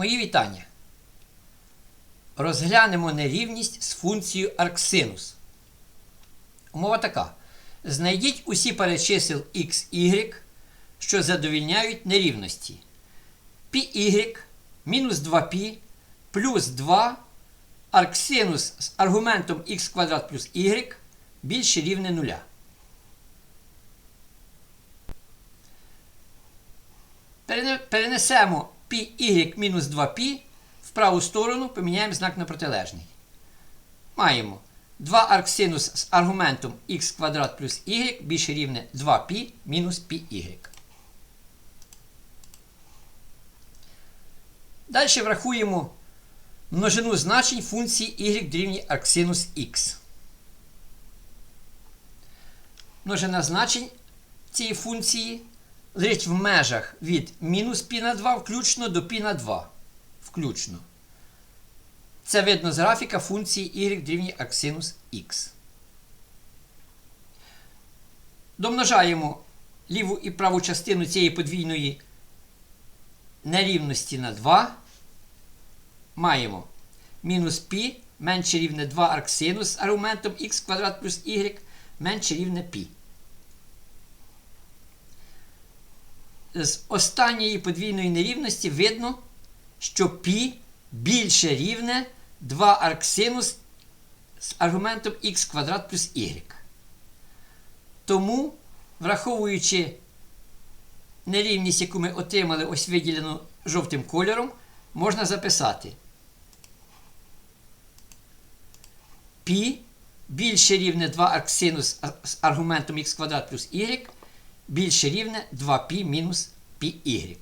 Мої вітання. Розглянемо нерівність з функцією арксинус. Умова така. Знайдіть усі пари чисел x, y, що задовільняють нерівності. πy мінус 2π плюс 2 арксинус з аргументом x квадрат плюс y більше рівне нуля. Перенесемо πy мінус 2π в праву сторону, поміняємо знак на протилежний. Маємо 2 арксинус з аргументом x квадрат плюс y більше рівне 2π мінус πy. Далі врахуємо множину значень функції y дорівнює арксинус x. Множина значень цієї функції лежить в межах від мінус пі на 2 включно до пі на 2. Включно. Це видно з графіка функції y рівні аксинус x. Домножаємо ліву і праву частину цієї подвійної нерівності на 2. Маємо мінус пі менше рівне 2 арксинус аргументом х квадрат плюс y менше рівне π. З останньої подвійної нерівності видно, що π більше рівне 2 арксинус з аргументом x квадрат плюс y. Тому, враховуючи нерівність, яку ми отримали, ось виділену жовтим кольором, можна записати π більше рівне 2 арксинус з аргументом x квадрат плюс y більше рівне 2π мінус πy.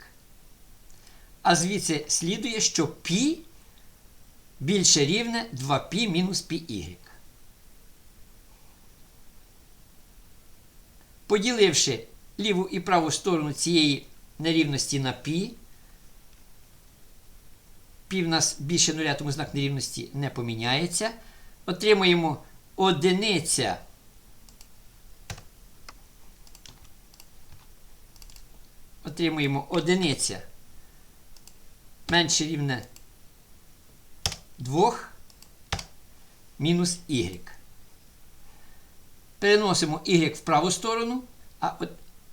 А звідси слідує, що π більше рівне 2π мінус πy. Поділивши ліву і праву сторону цієї нерівності на π, π в нас більше нуля, тому знак нерівності не поміняється. Отримуємо одиниця отримуємо одиниця менше рівне 2 мінус y. Переносимо y в праву сторону, а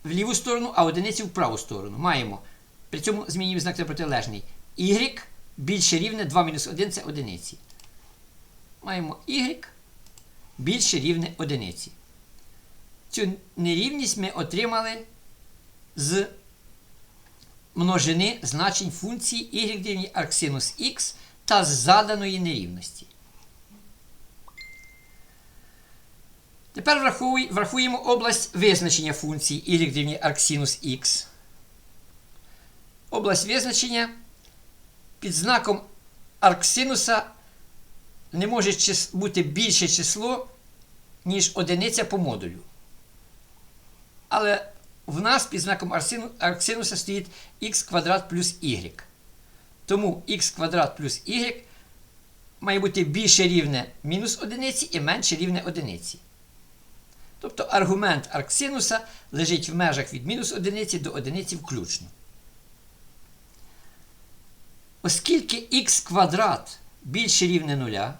в ліву сторону, а одиницю в праву сторону. Маємо. При цьому змінюємо знак на протилежний. y більше рівне 2 мінус 1 це одиниці. Маємо y більше рівне одиниці. Цю нерівність ми отримали з множини значень функції y дорівнює арксинус x та з заданої нерівності. Тепер врахуємо область визначення функції y дорівнює арксинус x. Область визначення під знаком арксинуса не може бути більше число, ніж одиниця по модулю. Але в нас під знаком арксинуса стоїть х квадрат плюс y. Тому х квадрат плюс y має бути більше рівне мінус одиниці і менше рівне одиниці. Тобто аргумент арксинуса лежить в межах від мінус одиниці до одиниці включно. Оскільки х квадрат більше рівне нуля,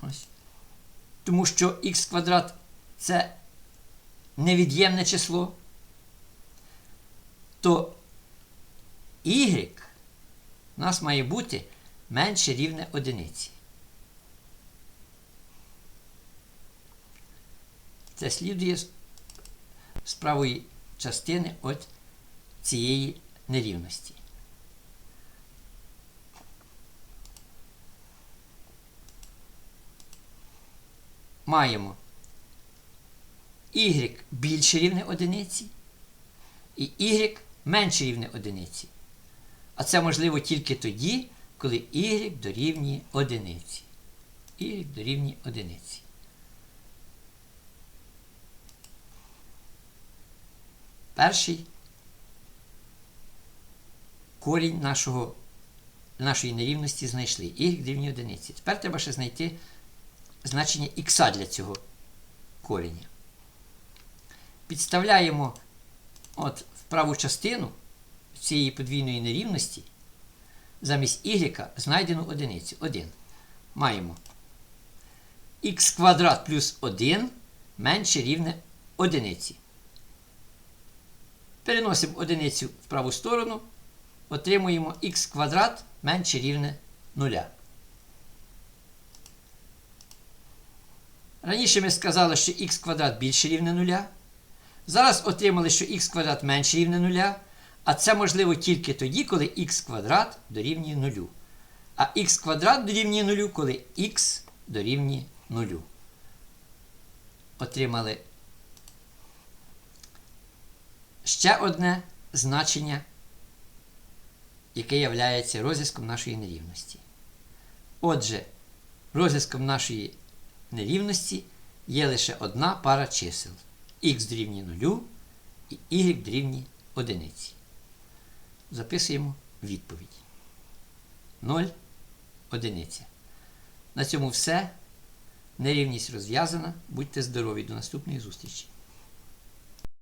ось, тому що х квадрат це невід'ємне число, то y у нас має бути менше рівне одиниці. Це слідує з- правої частини от цієї нерівності. Маємо y більше рівне одиниці і y менше рівне одиниці. А це можливо тільки тоді, коли y дорівнює одиниці. y дорівнює одиниці. Перший корінь нашого, нашої нерівності знайшли. Y дорівнює одиниці. Тепер треба ще знайти значення х для цього кореня. Підставляємо от в праву частину цієї подвійної нерівності замість y знайдену одиницю 1. Маємо х квадрат плюс 1 менше рівне одиниці. Переносимо одиницю в праву сторону, отримуємо х квадрат менше рівне 0. Раніше ми сказали, що х квадрат більше рівне 0. Зараз отримали, що х квадрат менше рівне 0. А це можливо тільки тоді, коли х квадрат дорівнює 0. А х квадрат дорівнює 0, коли х дорівнює 0. Отримали ще одне значення, яке є розв'язком нашої нерівності. Отже, розв'язком нашої нерівності є лише одна пара чисел х дорівнює 0 і y дорівнює 1. Записуємо відповідь. 0, одиниця. На цьому все. Нерівність розв'язана. Будьте здорові. До наступної зустрічі!